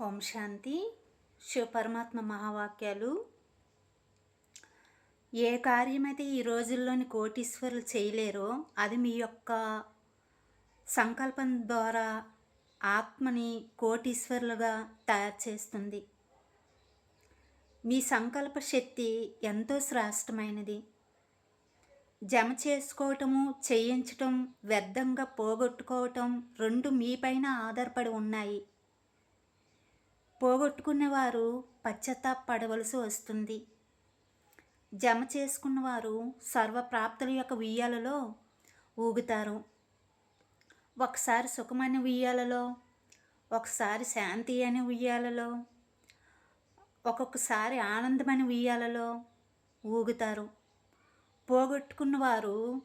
ఓం శాంతి. శివపరమాత్మ మహావాక్యాలు. ఏ కార్యమైతే ఈ రోజుల్లోని కోటీశ్వరులు చేయలేరో అది మీ యొక్క సంకల్పం ద్వారా ఆత్మని కోటీశ్వరులుగా తయారు చేస్తుంది. మీ సంకల్ప శక్తి ఎంతో శ్రేష్టమైనది. జమ చేసుకోవటము చేయించటం వ్యర్థంగా పోగొట్టుకోవటం రెండు మీపైన ఆధారపడి ఉన్నాయి. పోగొట్టుకున్నవారు పశ్చాత్తాపడవలసి వస్తుంది. జమ చేసుకున్నవారు సర్వప్రాప్తుల యొక్క ఉయ్యాలలో ఊగుతారు. ఒకసారి సుఖమైన ఉయ్యాలలో ఒకసారి శాంతి అనే ఉయ్యాలలో ఒక్కొక్కసారి ఆనందమైన ఉయ్యాలలో ఊగుతారు. పోగొట్టుకున్నవారు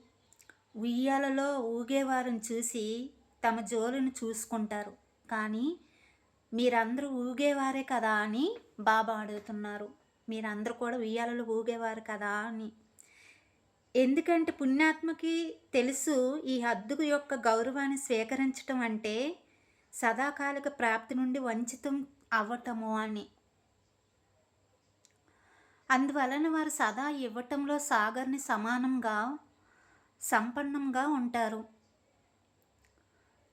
ఉయ్యాలలో ఊగేవారిని చూసి తమ జోలిని చూసుకుంటారు. కానీ మీరందరూ ఊగేవారే కదా అని బాబా అడుగుతున్నారు. మీరందరూ కూడా ఉయ్యాలలో ఊగేవారు కదా అని. ఎందుకంటే పుణ్యాత్మకి తెలుసు ఈ హద్దుకు యొక్క గౌరవాన్ని స్వీకరించటం అంటే సదాకాలిక ప్రాప్తి నుండి వంచితం అవ్వటము అని. అందువలన వారు సదా ఇవ్వటంలో సాగర్ని సమానంగా సంపన్నంగా ఉంటారు.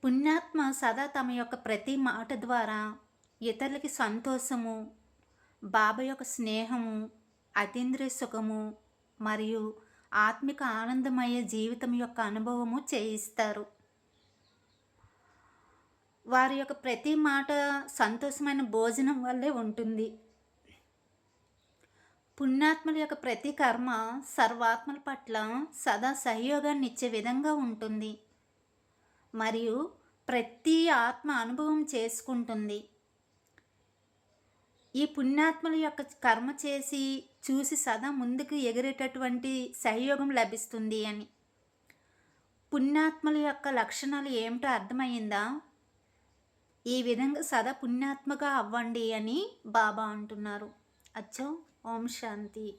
పుణ్యాత్మ సదా తమ యొక్క ప్రతి మాట ద్వారా ఇతరులకి సంతోషము బాబా యొక్క స్నేహము అతీంద్రియ సుఖము మరియు ఆత్మిక ఆనందమయ్యే జీవితం యొక్క అనుభవము చేయిస్తారు. వారి యొక్క ప్రతి మాట సంతోషమైన భోజనం వల్లే ఉంటుంది. పుణ్యాత్మల యొక్క ప్రతి కర్మ సర్వాత్మల పట్ల సదా సహయోగాన్ని ఇచ్చే విధంగా ఉంటుంది. మరియు ప్రతి ఆత్మ అనుభవం చేసుకుంటుంది. ఈ పుణ్యాత్మల యొక్క కర్మ చేసి చూసి సదా ముందుకు ఎగిరేటటువంటి సహయోగం లభిస్తుంది అని. పుణ్యాత్మల యొక్క లక్షణాలు ఏమిటో అర్థమైందా ఈ విధంగా సదా పుణ్యాత్మగా అవ్వండి అని బాబా అంటున్నారు. అచ్చో ఓం శాంతి.